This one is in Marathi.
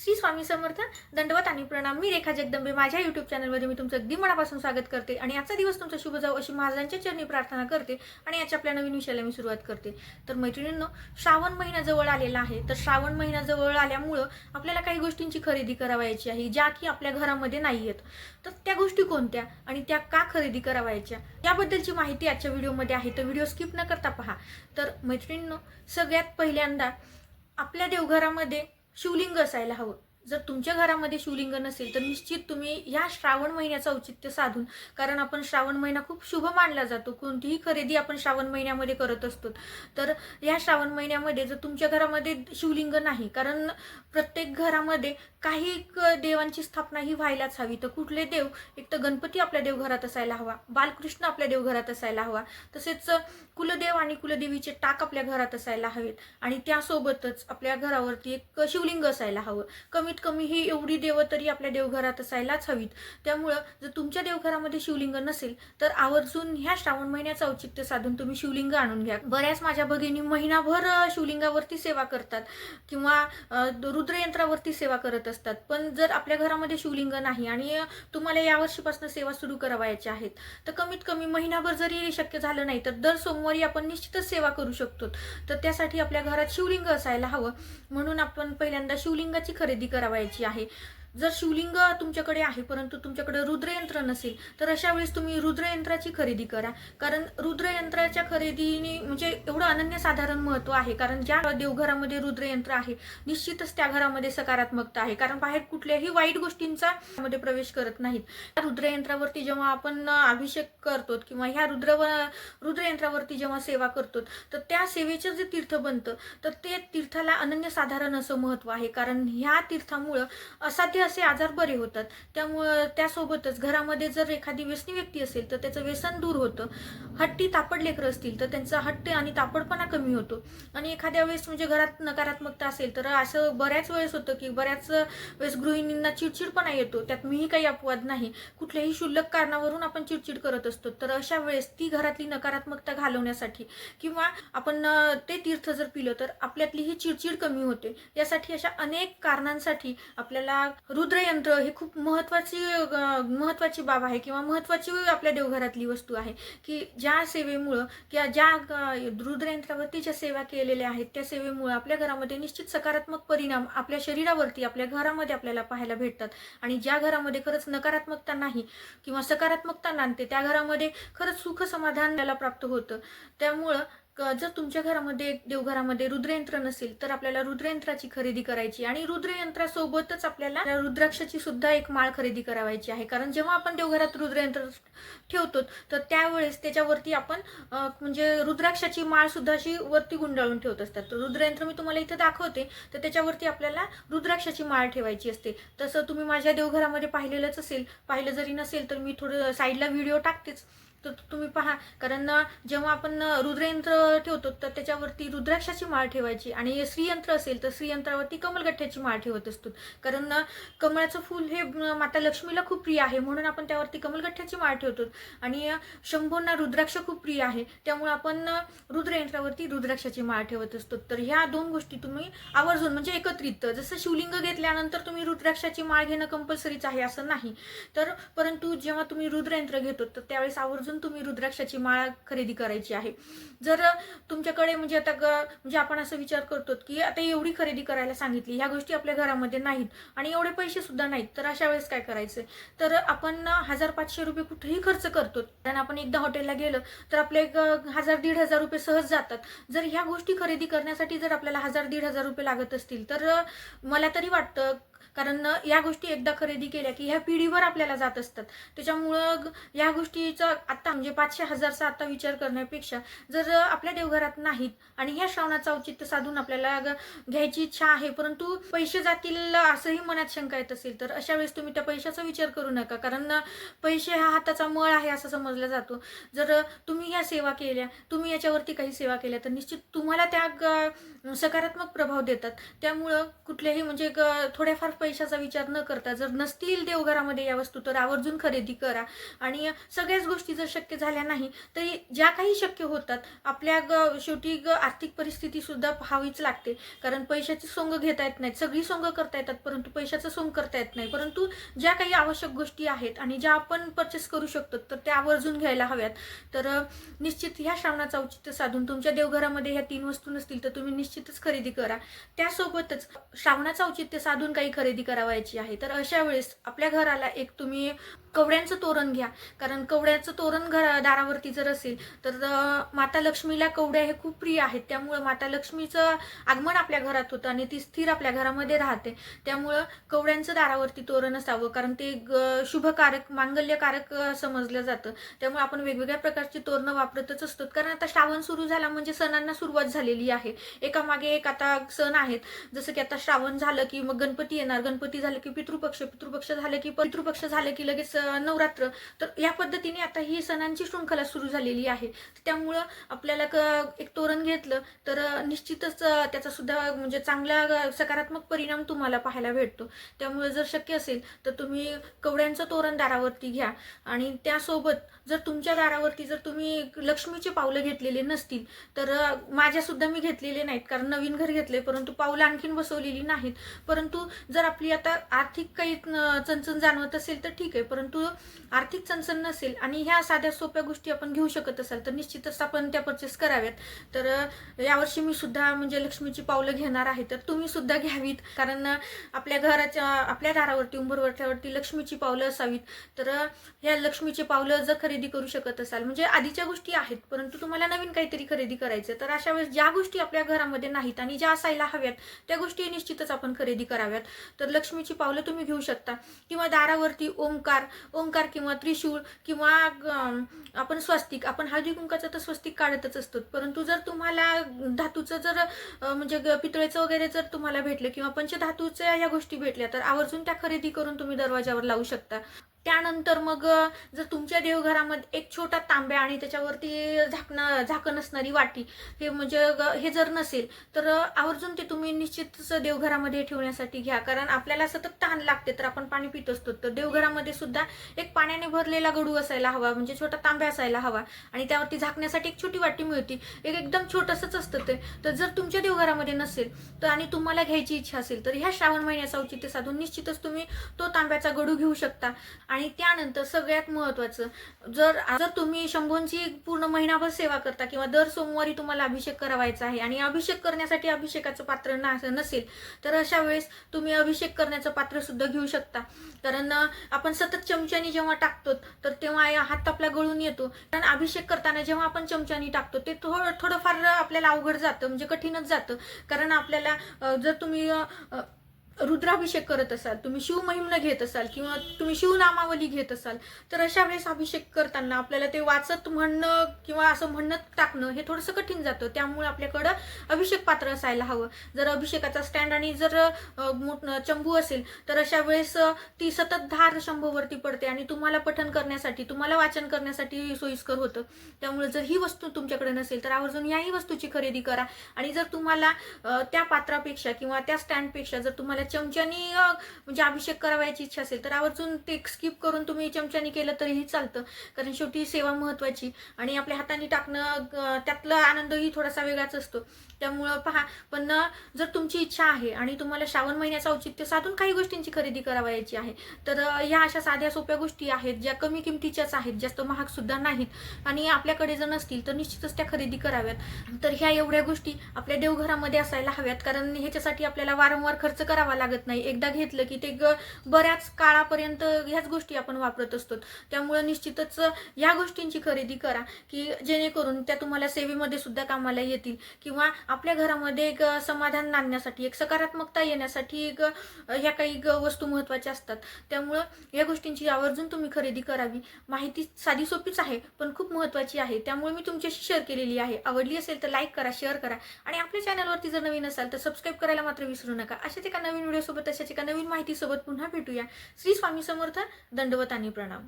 श्री स्वामी समर्थ दंडवत आणि प्रणाम. मी रेखा जगदंबे. माझ्या यूट्यूब चॅनलमध्ये मी तुमचं अगदी मनापासून स्वागत करते आणि आजचा दिवस तुमचा शुभ जाऊ अशी महाराजांच्या चरणी प्रार्थना करते आणि याच्या आपल्या नवीन विषयाला मी सुरुवात करते. तर मैत्रिणींनो श्रावण महिना जवळ आलेला आहे. तर श्रावण महिना जवळ आल्यामुळं आपल्याला काही गोष्टींची खरेदी करावायची आहे ज्या की आपल्या घरामध्ये नाही आहेत तर त्या गोष्टी कोणत्या आणि त्या का खरेदी करावायच्या याबद्दलची माहिती आजच्या व्हिडिओमध्ये आहे. तर व्हिडिओ स्किप न करता पहा. तर मैत्रिणींनो सगळ्यात पहिल्यांदा आपल्या देवघरामध्ये शिवलिंग असायला हवं. जर तुमच्या घरामध्ये शिवलिंग नसेल तर निश्चित तुम्ही ह्या श्रावण महिन्याचं औचित्य साधून कारण आपण श्रावण महिना खूप शुभ मानला जातो. कोणतीही खरेदी आपण श्रावण महिन्यामध्ये करत असतो. तर ह्या श्रावण महिन्यामध्ये जर तुमच्या घरामध्ये शिवलिंग नाही कारण प्रत्येक घरामध्ये काही देवांची स्थापना ही व्हायलाच हवी. तर कुठले देव? एक तर गणपती आपल्या देवघरात असायला हवा बालकृष्ण आपल्या देवघरात असायला हवा. तसेच कुलदेव आणि कुलदेवीचे टाक आपल्या घरात असायला हवेत आणि त्यासोबतच आपल्या घरावरती एक शिवलिंग असायला हवं. कमीत कमी ही एवढी देव तरी आपल्या देवघरात असायलाच हवीत. त्यामुळं जर तुमच्या देवघरामध्ये शिवलिंग नसेल तर आवर्जून ह्या श्रावण महिन्याचं औचित्य साधून तुम्ही शिवलिंग आणून घ्या. बऱ्याच माझ्या भगिनी महिनाभर शिवलिंगावरती सेवा करतात किंवा रुद्रयंत्रावरती सेवा करत असतात. पण जर आपल्या घरामध्ये शिवलिंग नाही आणि तुम्हाला यावर्षीपासून सेवा सुरू करावायच्या आहेत तर कमीत कमी महिनाभर जरी शक्य झालं नाही तर दर सोमवार आपण निश्चितच सेवा करू शकतो. तर त्यासाठी आपल्या घरात शिवलिंग असायला हवं. म्हणून आपण पहिल्यांदा शिवलिंगाची खरेदी करावायची आहे. जर शिवलिंग तुमच्याकडे आहे परंतु तुमच्याकडे रुद्रयंत्र नसेल तर अशा वेळेस तुम्ही रुद्रयंत्राची खरेदी करा. कारण रुद्रयंत्राच्या खरेदीने म्हणजे एवढं अनन्यसाधारण महत्त्व आहे. कारण ज्या देवघरामध्ये रुद्रयंत्र आहे निश्चितच त्या घरामध्ये सकारात्मकता आहे. कारण बाहेर कुठल्याही वाईट गोष्टींचा मध्ये प्रवेश करत नाहीत. त्या रुद्रयंत्रावरती जेव्हा आपण अभिषेक करतो किंवा ह्या रुद्र रुद्रयंत्रावरती जेव्हा सेवा करतो तर त्या सेवेचं जे तीर्थ बनतं तर ते तीर्थाला अनन्यसाधारण असं महत्त्व आहे. कारण ह्या तीर्थामुळं असाध्य असे आजार बरे होतात. त्यामुळं त्यासोबतच घरामध्ये जर एखादी व्यसनी व्यक्ती असेल तर त्याचं व्यसन दूर होतं. हट्टी तापड लेकरं असतील तर त्यांचा हट्ट आणि तापडपणा कमी होतो. आणि एखाद्या वेळेस म्हणजे घरात नकारात्मकता असेल तर असं बऱ्याच वेळेस होतं की बऱ्याच वेळेस गृहिणींना चिडचिडपणा येतो. त्यात मीही काही अपवाद नाही. कुठल्याही क्षुल्लक कारणावरून आपण चिडचिड करत असतो. तर अशा वेळेस ती घरातली नकारात्मकता घालवण्यासाठी किंवा आपण ते तीर्थ जर पिलं तर आपल्यातली ही चिडचिड कमी होते. यासाठी अशा अनेक कारणांसाठी आपल्याला रुद्रयंत्र हे खूप महत्त्वाची महत्त्वाची बाब आहे किंवा महत्त्वाची आपल्या देवघरातली वस्तू आहे की ज्या सेवेमुळं किंवा ज्या रुद्रयंत्रावरती ज्या सेवा केलेल्या आहेत त्या सेवेमुळं आपल्या घरामध्ये निश्चित सकारात्मक परिणाम आपल्या शरीरावरती आपल्या घरामध्ये आपल्याला पाहायला भेटतात. आणि ज्या घरामध्ये खरंच नकारात्मकता नाही किंवा सकारात्मकता नांदते त्या घरामध्ये खरंच सुख समाधान त्याला प्राप्त होतं. त्यामुळं जर तुमच्या घरामध्ये देवघरामध्ये रुद्रयंत्र नसेल तर आपल्याला रुद्रयंत्राची खरेदी करायची आणि रुद्रयंत्रासोबतच आपल्याला रुद्राक्षाची सुद्धा एक माळ खरेदी करावायची आहे. कारण जेव्हा आपण देवघरात रुद्रयंत्र ठेवतो तर त्यावेळेस त्याच्यावरती आपण म्हणजे रुद्राक्षाची माळ सुद्धा अशी वरती गुंडाळून ठेवत असतात. तर रुद्रयंत्र मी तुम्हाला इथे दाखवते. तर त्याच्यावरती आपल्याला रुद्राक्षाची माळ ठेवायची असते. तसं तुम्ही माझ्या देवघरामध्ये पाहिलेलंच असेल पाहिलं जरी नसेल तर मी थोडं साईडला व्हिडिओ टाकतेच. तर तुम्ही पहा कारण जेव्हा आपण रुद्रयंत्र ठेवतो तर त्याच्यावरती रुद्राक्षाची माळ ठेवायची आणि श्रीयंत्र असेल तर श्रीयंत्रावरती कमलगठ्ठ्याची माळ ठेवत असतो. कारण कमळाचं फूल हे माता लक्ष्मीला खूप प्रिय आहे म्हणून आपण त्यावरती कमलगठ्ठ्याची माळ ठेवतो. आणि शंभूंना रुद्राक्ष खूप प्रिय आहे त्यामुळे आपण रुद्रयंत्रावरती रुद्राक्षाची माळ ठेवत असतो. तर ह्या दोन गोष्टी तुम्ही आवर्जून म्हणजे एकत्रित जसं शिवलिंग घेतल्यानंतर तुम्ही रुद्राक्षाची माळ घेणं कंपल्सरीच आहे असं नाही. तर परंतु जेव्हा तुम्ही रुद्रयंत्र घेतो तर त्यावेळेस आवर्जून तुम्ही रुद्राक्षाची माळ खरेदी करायची आहे. जर तुमच्याकडे म्हणजे आता ग म्हणजे आपण असं विचार करतो की आता एवढी खरेदी करायला सांगितली ह्या गोष्टी आपल्या घरामध्ये नाहीत आणि एवढे पैसे सुद्धा नाहीत तर अशा वेळेस काय करायचं? तर आपण हजार पाचशे रुपये कुठेही खर्च करतो. कारण आपण एकदा हॉटेलला गेलं तर आपले एक हजार दीड हजार रुपये सहज जातात. जर ह्या गोष्टी खरेदी करण्यासाठी जर आपल्याला हजार दीड हजार रुपये लागत असतील तर मला तरी वाटतं कारण या गोष्टी एकदा खरेदी केल्या की ह्या पिढीवर आपल्याला जात असतात. त्याच्यामुळं या गोष्टीचा आत्ता म्हणजे पाचशे हजारचा आत्ता विचार करण्यापेक्षा जर आपल्या देवघरात नाहीत आणि ह्या श्रावणाचं औचित्य साधून आपल्याला घ्यायची इच्छा आहे परंतु पैसे जातील असंही मनात शंका येत असेल तर अशा वेळेस तुम्ही त्या पैशाचा विचार करू नका. कारण पैसे हा हाताचा मळ आहे असं समजला जातो. जर तुम्ही ह्या सेवा केल्या तुम्ही याच्यावरती काही सेवा केल्या तर निश्चित तुम्हाला त्या ग- सकारात्मक प्रभाव देतात. त्यामुळं कुठल्याही म्हणजे ग- थोड्याफार पैशाचा विचार न करता जर नसतील देवघरामध्ये या वस्तू तर आवर्जून खरेदी करा. आणि सगळ्याच गोष्टी जर शक्य झाल्या नाही तरी ज्या काही शक्य होतात आपल्या ग शेवटी ग आर्थिक परिस्थिती सुद्धा पाहावीच लागते. कारण पैशाची सोंग घेता येत नाहीत. सगळी सोंग करता येतात परंतु पैशाचं सोंग करता येत नाही. परंतु ज्या काही आवश्यक गोष्टी आहेत आणि ज्या आपण परचेस करू शकतो तर त्या आवर्जून घ्यायला हव्यात. तर निश्चित ह्या श्रावणाचं औचित्य साधून तुमच्या देवघरामध्ये ह्या तीन वस्तू नसतील तर तुम्ही निश्चितच खरेदी करा. त्यासोबतच श्रावणाचं औचित्य साधून काही खरेदी करावायची आहे. तर अशा वेळेस आपल्या घराला एक तुम्ही कवड्यांचं तोरण घ्या. कारण कवड्याचं तोरण घर दारावरती जर असेल तर माता लक्ष्मीला कवड्या हे खूप प्रिय आहेत. त्यामुळं माता लक्ष्मीचं आगमन आपल्या घरात होतं आणि ती स्थिर आपल्या घरामध्ये राहते. त्यामुळं कवड्यांचं दारावरती तोरण असावं. कारण ते ग- शुभकारक मांगल्यकारक समजलं जातं. त्यामुळे आपण वेगवेगळ्या प्रकारची तोरणं वापरतच असतो. कारण आता श्रावण सुरू झाला म्हणजे सणांना सुरुवात झालेली आहे. एकामागे एक आता सण आहेत. जसं की आता श्रावण झालं की मग गणपती येणार. गणपती झालं की पितृपक्ष. पितृपक्ष झालं की पितृपक्ष झालं की लगेच नवरात्र. तर या पद्धतीने आता ही सणांची शृंखला सुरू झालेली आहे. त्यामुळं आपल्याला क- एक तोरण घेतलं तर निश्चितच त्याचा सुद्धा म्हणजे चांगला सकारात्मक परिणाम तुम्हाला पाहायला भेटतो. त्यामुळे जर शक्य असेल तर तुम्ही कवड्यांचं तोरण दारावरती घ्या. आणि त्यासोबत जर तुमच्या दारावरती जर तुम्ही लक्ष्मीचे पावलं घेतलेले नसतील तर माझ्यासुद्धा मी घेतलेले नाहीत. कारण नवीन घर घेतले परंतु पावलं आणखीन बसवलेली नाहीत. परंतु जर आपली आता आर्थिक काही चणचण जाणवत असेल तर ठीक आहे. परंतु आर्थिक चणचण नसेल आणि ह्या साध्या सोप्या गोष्टी आपण घेऊ शकत असाल तर निश्चितच आपण त्या परचेस कराव्यात. तर यावर्षी मी सुद्धा म्हणजे लक्ष्मीची पावलं घेणार आहे तर तुम्ही सुद्धा घ्यावीत. कारण आपल्या घराच्या आपल्या दारावरती उंबरवट्यावरती लक्ष्मीची पावलं असावीत. तर ह्या लक्ष्मीची पावलं जर खरेदी करू शकत असाल म्हणजे आधीच्या गोष्टी आहेत परंतु तुम्हाला नवीन काहीतरी खरेदी करायचं तर अशा वेळेस ज्या गोष्टी आपल्या घरामध्ये नाहीत आणि ज्या असायला हव्यात त्या गोष्टी निश्चितच आपण खरेदी कराव्यात. तर लक्ष्मीची पावलं तुम्ही घेऊ शकता. किंवा दारावरती ओंकार ओंकार किंवा त्रिशूळ किंवा आपण स्वस्तिक आपण हळदी कुंकाचं तर स्वस्तिक काढतच असतो परंतु जर तुम्हाला धातूचं जर म्हणजे पितळेचं वगैरे जर तुम्हाला भेटलं किंवा पंचधातूच्या या गोष्टी भेटल्या तर आवर्जून त्या खरेदी करून तुम्ही दरवाजावर लावू शकता. त्यानंतर मग जर तुमच्या देवघरामध्ये एक छोटा तांब्या आणि त्याच्यावरती झाकणं झाकण असणारी वाटी हे म्हणजे ग- हे जर नसेल तर आवर्जून ते तुम्ही निश्चितच देवघरामध्ये ठेवण्यासाठी घ्या. कारण आपल्याला सतत तहान लागते तर आपण पाणी पित असतो. तर देवघरामध्ये सुद्धा एक पाण्याने भरलेला गडू असायला हवा म्हणजे छोटा तांब्या असायला हवा आणि त्यावरती झाकण्यासाठी एक छोटी वाटी मिळते. एक एकदम छोटंसंच असतं ते. तर जर तुमच्या देवघरामध्ये नसेल तर आणि तुम्हाला घ्यायची इच्छा असेल तर ह्या श्रावण महिन्याचा औचित्य साधून निश्चितच तुम्ही तो तांब्याचा गडू घेऊ शकता. आणि त्यानंतर सगळ्यात महत्वाचं जर जर तुम्ही शंभूंची पूर्ण महिनाभर सेवा करता किंवा दर सोमवारी तुम्हाला अभिषेक करावायचा आहे आणि अभिषेक करण्यासाठी अभिषेकाचं पात्र नसेल तर अशा वेळेस तुम्ही अभिषेक करण्याचं पात्र सुद्धा घेऊ शकता. कारण आपण सतत चमच्यानी जेव्हा टाकतो तर तेव्हा हात आपला गळून येतो. कारण अभिषेक करताना जेव्हा आपण चमच्यानी टाकतो ते थोडं थोडंफार आपल्याला अवघड जातं म्हणजे कठीणच जातं. कारण आपल्याला जर तुम्ही रुद्राभिषेक करत असाल तुम्ही शिवमहिम्न घेत असाल किंवा तुम्ही शिवनामावली घेत असाल तर अशा वेळेस अभिषेक करताना आपल्याला ते वाचत म्हणणं किंवा असं म्हणणं टाकणं हे थोडंसं कठीण जातं. त्यामुळे आपल्याकडं अभिषेक पात्र असायला हवं. जर अभिषेकाचा स्टँड आणि जर चंबू असेल तर अशा वेळेस ती सतत धार शंभूवरती पडते आणि तुम्हाला पठन करण्यासाठी तुम्हाला वाचन करण्यासाठी सोयीस्कर होतं. त्यामुळे जर ही वस्तू तुमच्याकडे नसेल तर आवर्जून याही वस्तूची खरेदी करा. आणि जर तुम्हाला त्या पात्रापेक्षा किंवा त्या स्टँडपेक्षा जर तुम्हाला चमच्यानी म्हणजे अभिषेक करावयाची इच्छा असेल तर आवर्जून ते स्किप करून तुम्ही चमच्यानी केलं तरीही चालतं. कारण शेवटी सेवा महत्वाची आणि आपल्या हाताने टाकणं त्यातला आनंदही थोडासा वेगळाच असतो. त्यामुळं पहा पण जर तुमची इच्छा आहे आणि तुम्हाला श्रावण महिन्याचं औचित्य साधून काही गोष्टींची खरेदी करावयाची आहे तर ह्या अशा साध्या सोप्या गोष्टी आहेत ज्या कमी किमतीच्याच आहेत जास्त महाग सुद्धा नाहीत. आणि आपल्याकडे जर नसतील तर निश्चितच त्या खरेदी कराव्यात. तर ह्या एवढ्या गोष्टी आपल्या देवघरामध्ये असायला हव्यात कारण ह्याच्यासाठी आपल्याला वारंवार खर्च करावा लागत नाही. एकदा घेतलं की ते ग- बऱ्याच काळापर्यंत ह्याच गोष्टी आपण वापरत असतो. त्यामुळे निश्चितच ह्या गोष्टींची खरेदी करा की जेणेकरून त्या तुम्हाला सेवेमध्ये सुद्धा कामाला येतील किंवा आपल्या घरामध्ये एक समाधान आणण्यासाठी एक सकारात्मकता येण्यासाठी एक ह्या काही ग- वस्तू महत्त्वाच्या असतात. त्यामुळं या गोष्टींची आवर्जून तुम्ही खरेदी करावी. माहिती साधी सोपीच आहे पण खूप महत्त्वाची आहे. त्यामुळे मी तुमच्याशी शेअर केलेली आहे. आवडली असेल तर लाईक करा शेअर करा आणि आपल्या चॅनलवरती जर नवीन असाल तर सबस्क्राईब करायला मात्र विसरू नका. अशाच एका नवीन व्हिडिओसोबत तशाच एका नवीन माहितीसोबत पुन्हा भेटूया. श्री स्वामी समर्थ दंडवत आणि प्रणाम.